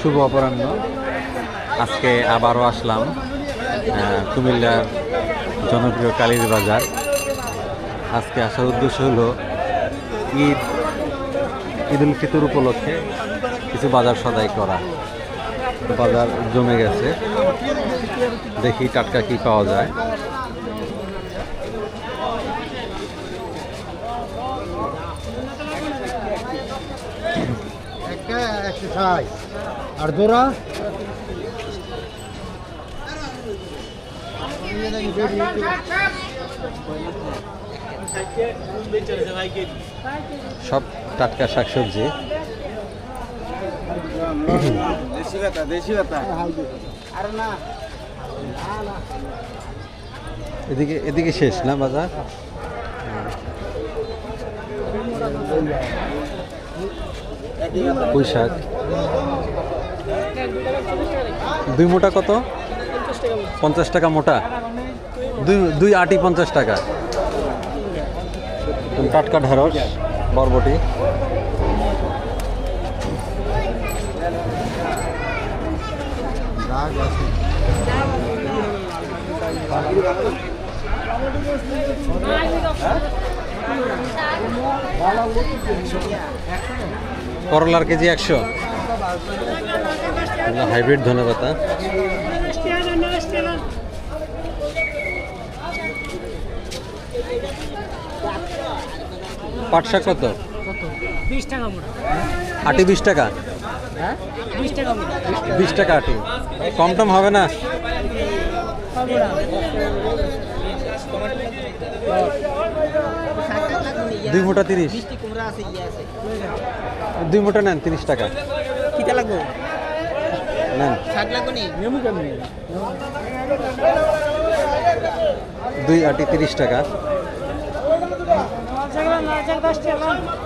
শুভ অপরাহ্ন। আজকে আবারও আসলাম কুমিল্লার জনপ্রিয় কালীর বাজার। আজকে আসার উদ্দেশ্য হলো ঈদ ঈদ উল ফিতর উপলক্ষে কিছু বাজার সদাই করা। বাজার জমে গেছে। দেখি টাটকা কি পাওয়া যায়। একশো ষাট। আর জোড়া? সব টাটকা শাকসবজি। দেশি আর না এদিকে এদিকে শেষ না বাজার? পুঁই শাক দুই মোটা কত? পঞ্চাশ টাকা মোটা। দুই দুই আটি পঞ্চাশ টাকা। টাটকা ঢেঁড়স, বরবটি। আছে করলার কেজি একশো। হাইব্রিড ধনে পাতা পাট শাক কত? আটি বিশ টাকা? বিশ টাকা বিশ টাকা আটি। কম টম হবে না? দুই মোটা তিরিশ। দুই মোটা নেন তিরিশ টাকা। কিটা লাগবো? নেন। শাক লাগবো নি? নেমু কেমনি দুই আটি তিরিশ টাকা।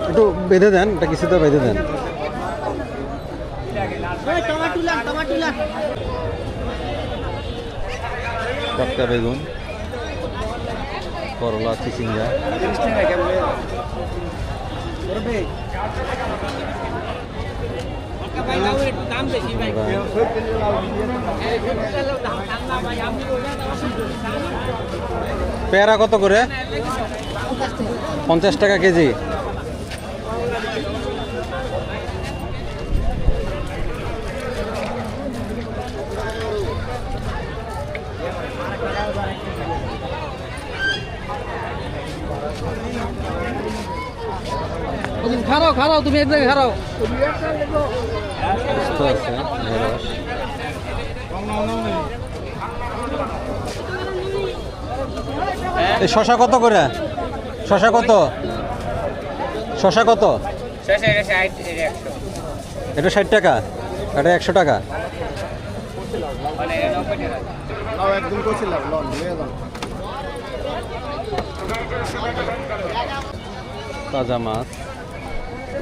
একটু বেঁধে দেন এটা কিছুটা বেঁধে দেন। টাটকা বেগুন করলা চিচিঙ্গা। পেয়ারা কত করে? পঞ্চাশ টাকা কেজি। খারাও খারাও তুমি এক জায়গায় খারাও এই শশা কত করে? শশা কত? শশা কত? এটা ষাট টাকা, এটা একশো টাকা। তাজা একদম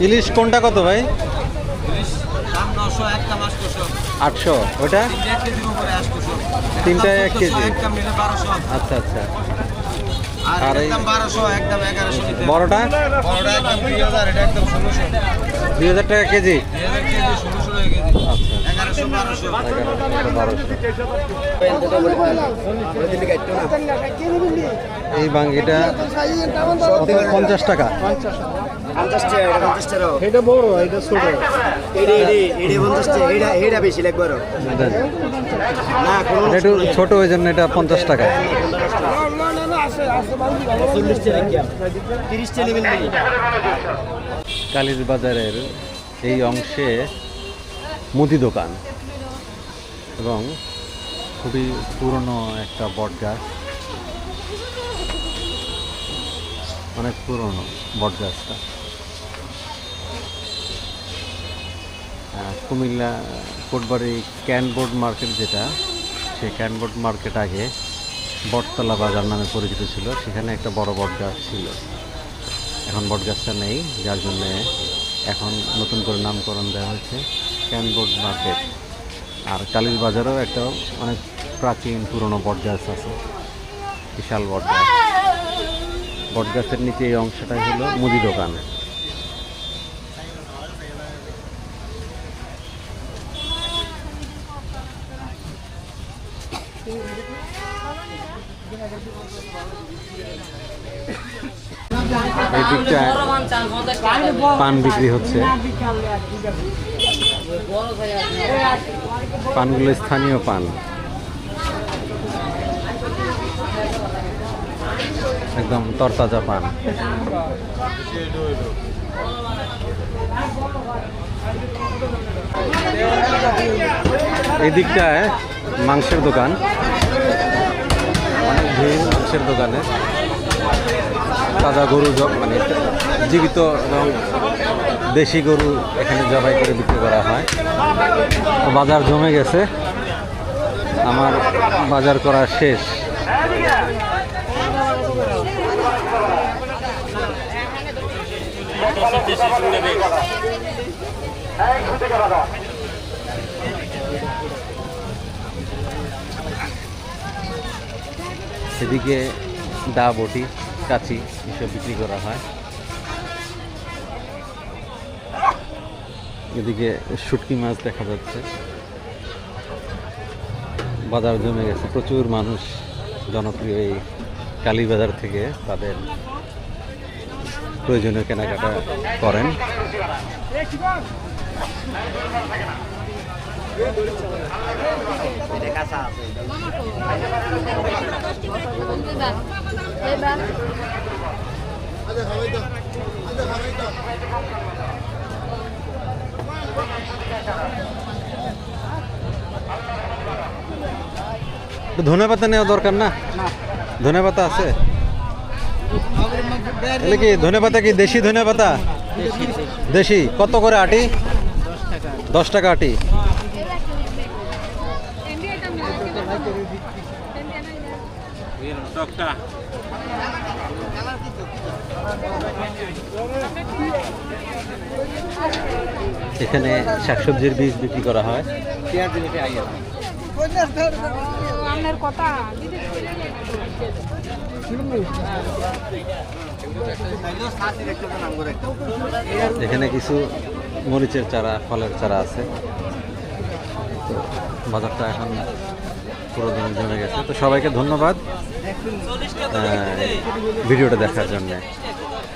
ইলিশ কোনটা কত ভাই? আটশো। ওটা? তিনটায় এক কেজি। আচ্ছা আচ্ছা। আর বড়টা? দুই হাজার টাকা কেজি দুই হাজার কেজি ষোলোশো টাকা কেজি আচ্ছা এগারোশো বারোশো এগারোশো বারোশো এই বাঙ্গিটা পঞ্চাশ টাকা। পঞ্চাশ টাকা এটা পঞ্চাশ টাকা এটা বড় এটা ছোট একটু ছোট ওই জন্য এটা পঞ্চাশ টাকা। কালীর বাজারের এই অংশে মুদি দোকান। এবং খুবই পুরনো একটা বট গাছ। অনেক পুরনো বট গাছটা। কুমিল্লা কোটবাড়ি ক্যানবোর্ড মার্কেট যেটা, সেই ক্যানবোর্ড মার্কেট আগে বটতলা বাজার নামে পরিচিত ছিল। সেখানে একটা বড় বট গাছ ছিল। এখন বট গাছটা নেই, যার জন্যে এখন নতুন করে নামকরণ দেওয়া হয়েছে ক্যানবোর্ড মার্কেট। আর কালীর বাজারেও একটা অনেক প্রাচীন পুরনো বটগাছ আছে, বিশাল বটগাছ। বটগাছের নিচে এই অংশটাই হলো মুদি দোকান। পান বিক্রি হচ্ছে। পানগুলো স্থানীয় পান। একদম তরতাজা পান। এই মাংসের দোকান। অনেক ভিড় মাংসের দোকানে। তাজা গরু মানে জীবিত এবং দেশি গরু এখানে জবাই করে বিক্রি করা হয়। বাজার জমে গেছে। আমার বাজার করা শেষ। সেদিকে দা বটি কাচি এসব বিক্রি করা হয়। এদিকে শুটকি মাছ দেখা যাচ্ছে। বাজার জমে গেছে। প্রচুর মানুষ জনপ্রিয় এই কালীবাজার থেকে তাদের প্রয়োজনীয় কেনাকাটা করেন। ধনে পাতা নেওয়া দরকার না? ধনে পাতা আছে? এলে কি ধনে পাতা কি দেশি ধনে পাতা দেশি। কত করে আটি? দশ টাকা আটি। এখানে শাকসবজির বীজ বিক্রি করা হয়। এখানে কিছু মরিচের চারা, ফলের চারা আছে। তো বাজারটা এখন পুরো দিন জমে গেছে। তো সবাইকে ধন্যবাদ ভিডিওটা দেখার জন্য।